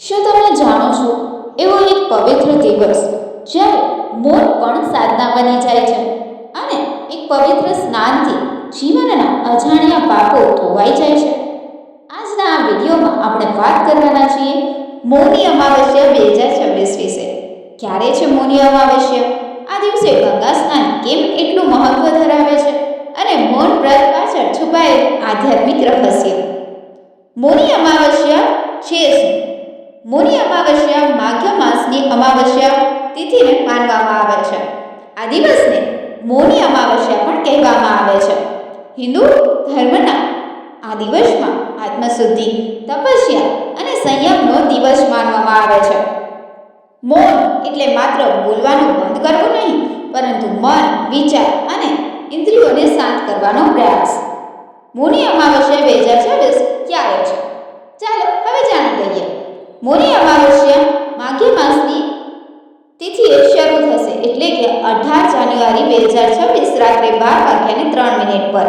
શું તમે જાણો છો? એવો એક પવિત્ર દિવસ જ્યારે મોર પણ સાધના બની જાય છે અને એક પવિત્ર સ્નાનથી જીવનના અજાણ્યા પાપો ધોવાઈ જાય છે. આજના આ વિડીયોમાં આપણે વાત કરવાના છીએ મૌની અમાવસ્યા બે હજાર છવ્વીસ વિશે. ક્યારે છે મૌની અમાવસ્યા? આ દિવસે ગંગા સ્નાન કેમ એટલું મહત્વ ધરાવે છે? અને મૌન વ્રત પાછળ છુપાયેલ આધ્યાત્મિક રહસ્ય. મૌની મૌની અમાવસ્યા માઘ્ય માસની અમાવસ્યા તિથિને માનવામાં આવે છે. આ દિવસને મૌની અમાવસ્યા પણ કહેવામાં આવે છે. હિન્દુ ધર્મના આ દિવસમાં આત્મશુદ્ધિ, તપસ્યા અને સંયમનો દિવસ માનવામાં આવે છે. મૌન એટલે માત્ર બોલવાનું બંધ કરવું નહીં, પરંતુ મન, વિચાર અને ઇન્દ્રિયોને શાંત કરવાનો પ્રયાસ. મૌની અમાવસ્યા બે હજાર છવ્વીસ ક્યારે છે ચાલો હવે જાણી લઈએ મૌની અમાવસ્યા માઘ્ય માસની તિથિએ શરૂ થશે એટલે કે અઢાર જાન્યુઆરી બે હજાર છવ્વીસ રાત્રે બાર વાગ્યાને ત્રણ મિનિટ પર.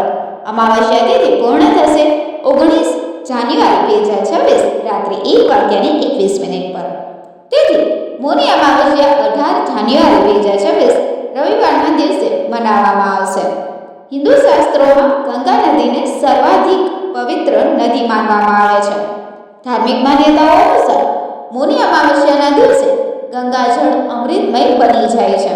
અમાવસ્યા તિથિ પૂર્ણ થશે ઓગણીસ જાન્યુઆરી બે હજાર છવ્વીસ રાત્રે એક વાગ્યાને એકવીસ મિનિટ પર. તેથી મોની અમાવસ્યા અઢાર જાન્યુઆરી બે હજાર છવ્વીસ રવિવારના દિવસે મનાવવામાં આવશે. હિન્દુ શાસ્ત્રોમાં ગંગા નદીને સર્વાધિક પવિત્ર નદી માનવામાં આવે છે. ધાર્મિક માન્યતાઓ અનુસાર મોની અમાવસ્યાના દિવસે ગંગાજળ અમૃતમય બની જાય છે.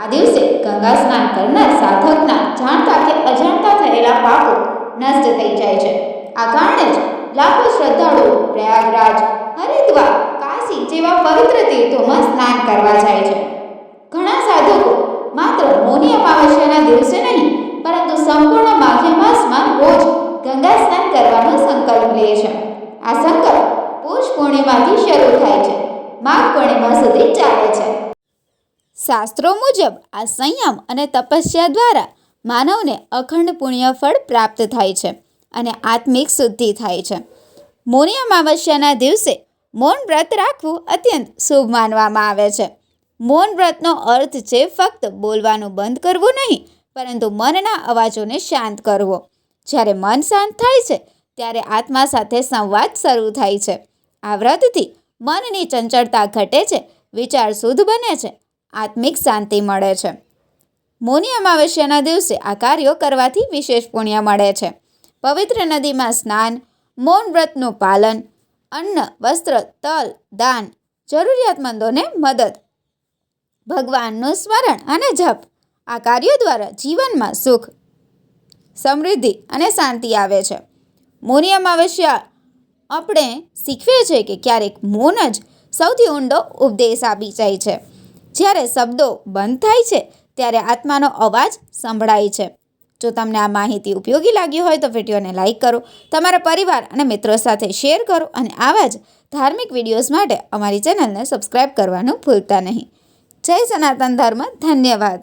આ દિવસે ગંગા સ્નાન કરનાર સાધકના જાણતા કે અજાણતા થયેલા પાપો નષ્ટ થઈ જાય છે. આ કારણે જ લાખો શ્રદ્ધાળુઓ પ્રયાગરાજ, હરિદ્વાર, કાશી જેવા પવિત્ર તીર્થોમાં સ્નાન કરવા જાય છે. ઘણા સાધકો માત્ર મૌની અમાવસ્યાના દિવસે નહીં, પરંતુ સંપૂર્ણ માઘ્ય માસમાં રોજ ગંગા સ્નાન કરવાનો સંકલ્પ લે છે. આ સંકલ્પ પૂષ પૂર્ણિમાથી શરૂ થાય છે. માઘ પૂર્ણિમા સુધી ચાલે છે. શાસ્ત્રો મુજબ આ સંયમ અને તપસ્યા દ્વારા માનવને અખંડ પુણ્ય ફળ પ્રાપ્ત થાય છે અને આત્મિક શુદ્ધિ થાય છે. મૌની અમાવસ્યાના દિવસે મૌન વ્રત રાખવું અત્યંત શુભ માનવામાં આવે છે. મૌન વ્રતનો અર્થ છે ફક્ત બોલવાનું બંધ કરવું નહીં, પરંતુ મનના અવાજોને શાંત કરવો. જ્યારે મન શાંત થાય છે, ત્યારે આત્મા સાથે સંવાદ શરૂ થાય છે. આ વ્રતથી મનની ચંચળતા ઘટે છે, વિચાર શુદ્ધ બને છે, આત્મિક શાંતિ મળે છે. મૌની અમાવસ્યાના દિવસે આ કાર્યો કરવાથી વિશેષ પુણ્ય મળે છે. પવિત્ર નદીમાં સ્નાન, મૌન વ્રતનું પાલન, અન્ન, વસ્ત્ર, તલ, દાન જરૂરિયાતમંદોને મદદ, ભગવાનનું સ્મરણ અને જપ આ કાર્યો દ્વારા જીવનમાં સુખ, સમૃદ્ધિ અને શાંતિ આવે છે. મૌની અમાવસ્યા આપણે શીખવીએ છીએ કે ક્યારેક મૌન જ સૌથી ઊંડો ઉપદેશ આપી જાય છે. જ્યારે શબ્દો બંધ થાય છે, ત્યારે આત્માનો અવાજ સંભળાય છે. જો તમને આ માહિતી ઉપયોગી લાગી હોય તો વિડીયોને લાઇક કરો, તમારા પરિવાર અને મિત્રો સાથે શેર કરો અને આવા જ ધાર્મિક વિડીયોઝ માટે અમારી ચેનલને સબસ્ક્રાઈબ કરવાનું ભૂલતા નહીં. જય સનાતન ધર્મ, ધન્યવાદ.